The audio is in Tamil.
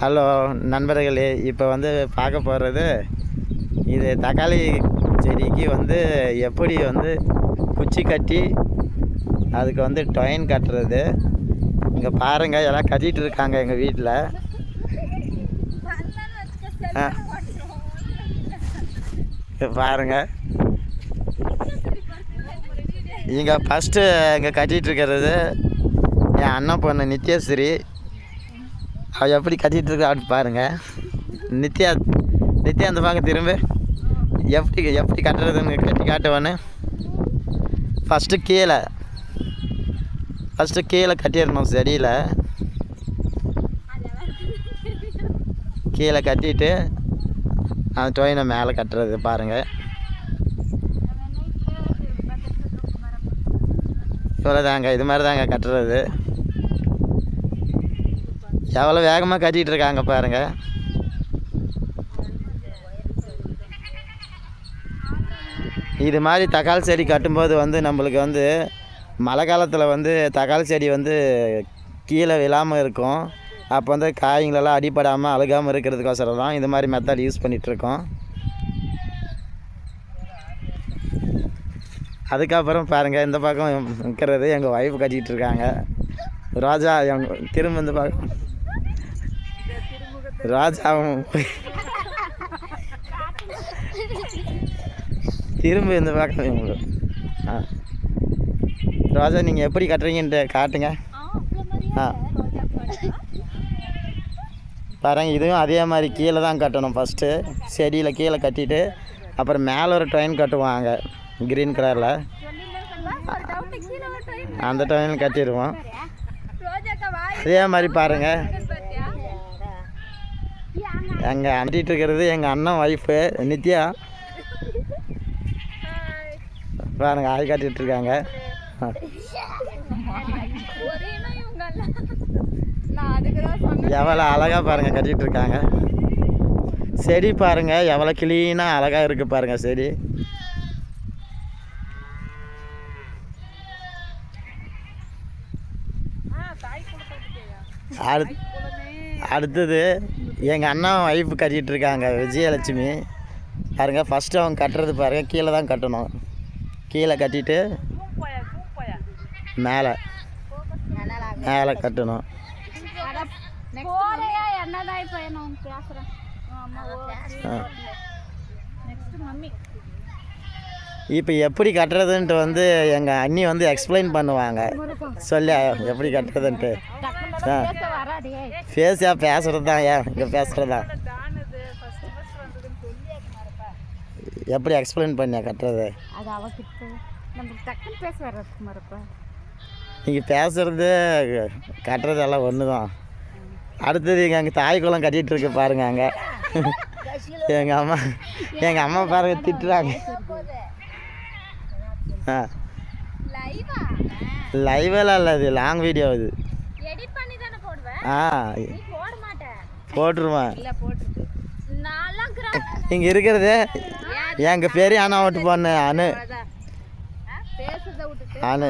ஹலோ நண்பர்களே இப்போ வந்து பார்க்க போகிறது இது தக்காளி செடிக்கு வந்து எப்படி வந்து குச்சி கட்டி அதுக்கு வந்து டொயின் கட்டுறது. இங்கே பாருங்கள் எல்லாம் கட்டிகிட்டு இருக்காங்க எங்கள் வீட்டில் பாருங்க. இங்கே ஃபஸ்ட்டு இங்கே கட்டிகிட்டு இருக்கிறது என் அண்ணன் பொண்ணு நித்யஸ்ரீ. அவள் எப்படி கட்டிகிட்டு இருக்கா பாருங்கள் நித்யா நித்யா அந்த பாங்க திரும்ப. எப்படி எப்படி கட்டுறதுன்னு கட்டி காட்டுவான்னு ஃபஸ்ட்டு கீழே. ஃபஸ்ட்டு கீழே கட்டிடணும் செடியில் கீழே கட்டிட்டு அந்த டொயினை மேலே கட்டுறது பாருங்கள் இவ்வளோதாங்க இது மாதிரி தாங்க கட்டுறது. எவ்வளோ வேகமாக கட்டிகிட்டு இருக்காங்க பாருங்கள் இது மாதிரி தக்காளி செடி கட்டும்போது வந்து நம்மளுக்கு வந்து மழை காலத்தில் வந்து தக்காளி செடி வந்து கீழே விழாமல் இருக்கும். அப்போ வந்து காய்களெல்லாம் அடிப்படாமல் அழுகாமல் இருக்கிறதுக்கோசரம் தான் இந்த மாதிரி மெத்தட் யூஸ் பண்ணிகிட்ருக்கோம் அதுக்கப்புறம் பாருங்கள் இந்த பக்கம் நிற்கிறது எங்கள் ஒய்ஃப் கட்டிகிட்டு இருக்காங்க. ராஜா எங்க திரும்ப இந்த பக்கம். ராஜாவும் திரும்ப இந்த பக்கம் உங்களுக்கு ஆ. ராஜா நீங்கள் எப்படி கட்டுறீங்கன்ட்டு காட்டுங்க. ஆ. பாருங்க இதுவும் அதே மாதிரி கீழே தான் கட்டணும் ஃபஸ்ட்டு செடியில் கீழே கட்டிட்டு அப்புறம் மேலே ஒரு ட்ரெயின் கட்டுவாங்க க்ரீன் கலரில் அந்த ட்ரெயின் கட்டிடுவோம். அதே மாதிரி பாருங்கள் எங்கள் அண்டிட்டு இருக்கிறது எங்கள் அண்ணன் ஒய்ஃபு நித்யா. பாருங்க ஆய் காட்டிட்டு இருக்காங்க. எவ்வளோ அழகாக பாருங்கள் கட்டிட்டு இருக்காங்க. செடி பாருங்கள் எவ்வளோ க்ளீனாக அழகாக இருக்குது பாருங்கள் செடி. அடுத் அடுத்தது எங்கள் அண்ணா ஒய்ஃப் கட்டிகிட்டு இருக்காங்க விஜயலட்சுமி. பாருங்கள் ஃபஸ்ட்டு அவங்க கட்டுறது பாருங்கள் கீழே தான் கட்டணும். கீழே கட்டிட்டு மேலே. மேலே கட்டணும். இப்போ எப்படி கட்டுறதுன்ட்டு வந்து எங்கள் அண்ணி வந்து எக்ஸ்பிளைன் பண்ணுவாங்க. சொல்லி எப்படி கட்டுறதுன்ட்டு. ஆ. பேச வராதே. ஃபேஸாக பேசுகிறது தான் ஏன் இங்கே பேசுகிறது எப்படி எக்ஸ்பிளைன் பண்ணியா கட்டுறது? அது அவகிட்ட. நமக்கு டக்குன்னு பேச வர்றது குமாரப்பா நீங்கள் பேசுகிறது கட்டுறது எல்லாம் ஒன்று தான் அடுத்தது இங்கே அங்கே தாய் குளம் கட்டிகிட்டு இருக்கு பாருங்க அங்கே. எங்கள் அம்மா எங்கள் அம்மா பாருங்க திட்டுறாங்க. ஆ. லைவா லைவெல்லாம் இல்லை இது லாங் வீடியோ இது எடிட் பண்ணி தானே போடுவேன் ஆ. போட்டுருவேன் இங்கே இருக்கிறது. எங்கள் பெரிய அண்ணா ஓட்டு பொண்ணு அனு. அனு.